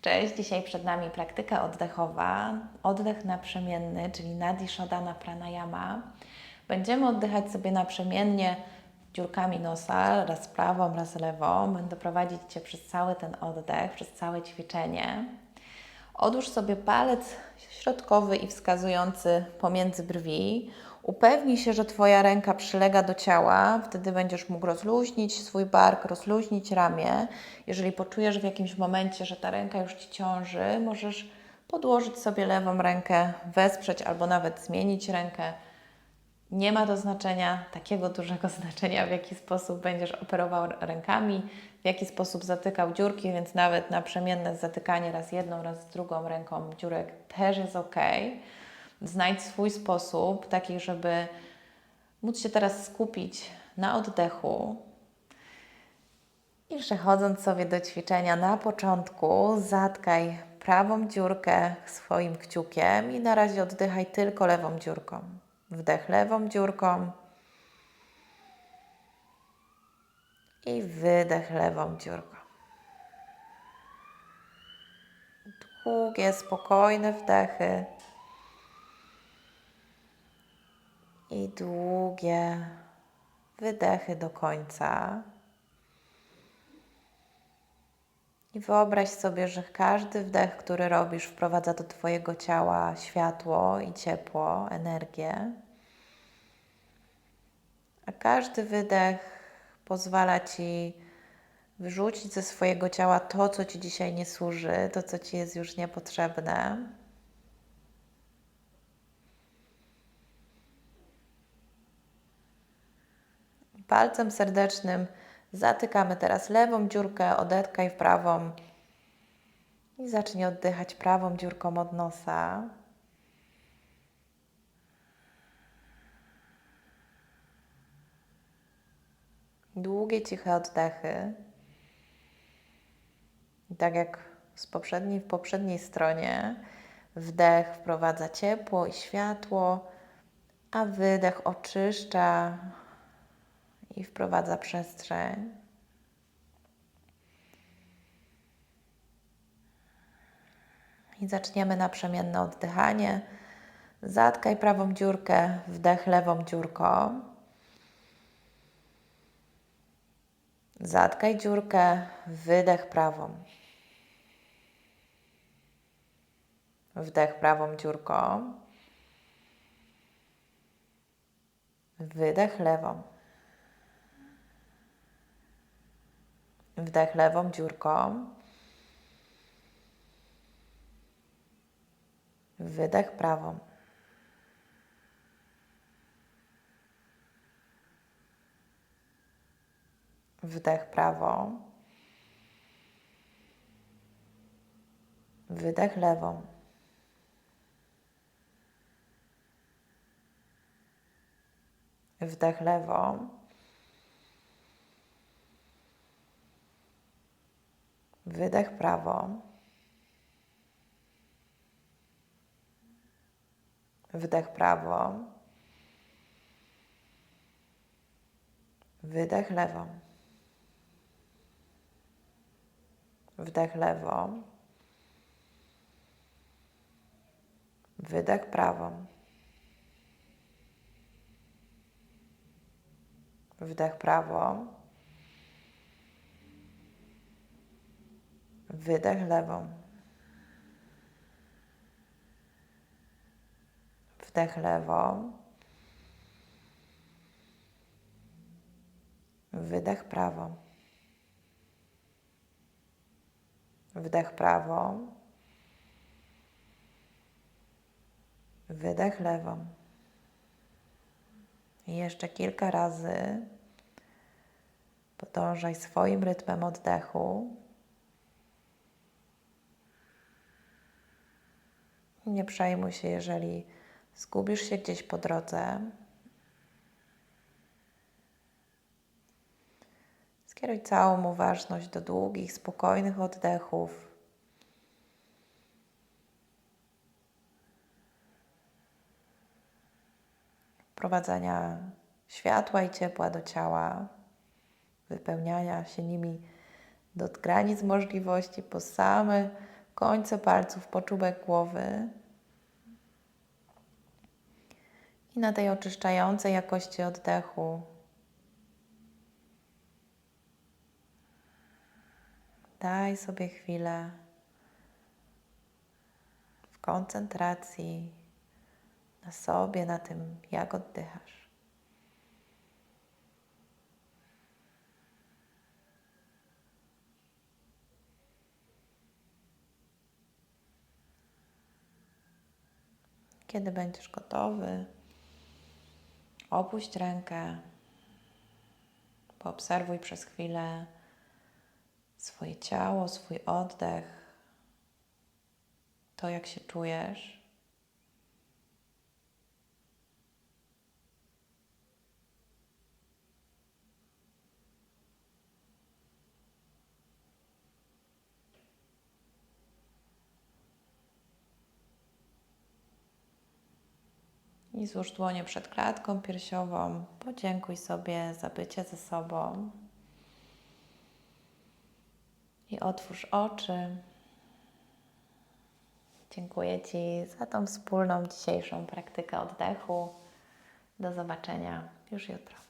Cześć, dzisiaj przed nami praktyka oddechowa, oddech naprzemienny, czyli Nadi Shodhana Pranayama. Będziemy oddychać sobie naprzemiennie dziurkami nosa, raz prawą, raz lewą. Będę prowadzić Cię przez cały ten oddech, przez całe ćwiczenie. Odłóż sobie palec środkowy i wskazujący pomiędzy brwi. Upewnij się, że Twoja ręka przylega do ciała, wtedy będziesz mógł rozluźnić swój bark, rozluźnić ramię. Jeżeli poczujesz w jakimś momencie, że ta ręka już Ci ciąży, możesz podłożyć sobie lewą rękę, wesprzeć albo nawet zmienić rękę. Nie ma to znaczenia, takiego dużego znaczenia, w jaki sposób będziesz operował rękami, w jaki sposób zatykał dziurki, więc nawet naprzemienne zatykanie raz jedną, raz drugą ręką dziurek też jest ok. Znajdź swój sposób, taki, żeby móc się teraz skupić na oddechu. I przechodząc sobie do ćwiczenia na początku, zatkaj prawą dziurkę swoim kciukiem i na razie oddychaj tylko lewą dziurką. Wdech lewą dziurką i wydech lewą dziurką. Długie, spokojne wdechy i długie wydechy do końca. I wyobraź sobie, że każdy wdech, który robisz, wprowadza do Twojego ciała światło i ciepło, energię. A każdy wydech pozwala Ci wyrzucić ze swojego ciała to, co Ci dzisiaj nie służy, to, co Ci jest już niepotrzebne. Palcem serdecznym zatykamy teraz lewą dziurkę, odetkaj w prawą i zacznij oddychać prawą dziurką od nosa. Długie, ciche oddechy. I tak jak z poprzedniej, w poprzedniej stronie, wdech wprowadza ciepło i światło, a wydech oczyszcza i wprowadza przestrzeń. I zaczniemy naprzemienne oddychanie. Zatkaj prawą dziurkę, wdech lewą dziurką. Zatkaj dziurkę, wydech prawą. Wdech prawą dziurką. Wydech lewą. Wdech lewą dziurką. Wydech prawą. Wdech prawą. Wydech lewą. Wdech lewą. Wydech prawą. Wdech prawą. Wydech lewą. Wdech lewą. Wydech prawą. Wdech prawą. Wydech lewą. Wdech lewą. Wydech prawą. Wdech prawą. Wydech lewą. I jeszcze kilka razy podążaj swoim rytmem oddechu. Nie przejmuj się, jeżeli zgubisz się gdzieś po drodze. Skieruj całą uważność do długich, spokojnych oddechów. Wprowadzania światła i ciepła do ciała, wypełniania się nimi do granic możliwości po same końce palców po czubek głowy. I na tej oczyszczającej jakości oddechu daj sobie chwilę w koncentracji na sobie, na tym, jak oddychasz. Kiedy będziesz gotowy, opuść rękę, poobserwuj przez chwilę swoje ciało, swój oddech, to jak się czujesz. I złóż dłonie przed klatką piersiową. Podziękuj sobie za bycie ze sobą. I otwórz oczy. Dziękuję Ci za tą wspólną dzisiejszą praktykę oddechu. Do zobaczenia już jutro.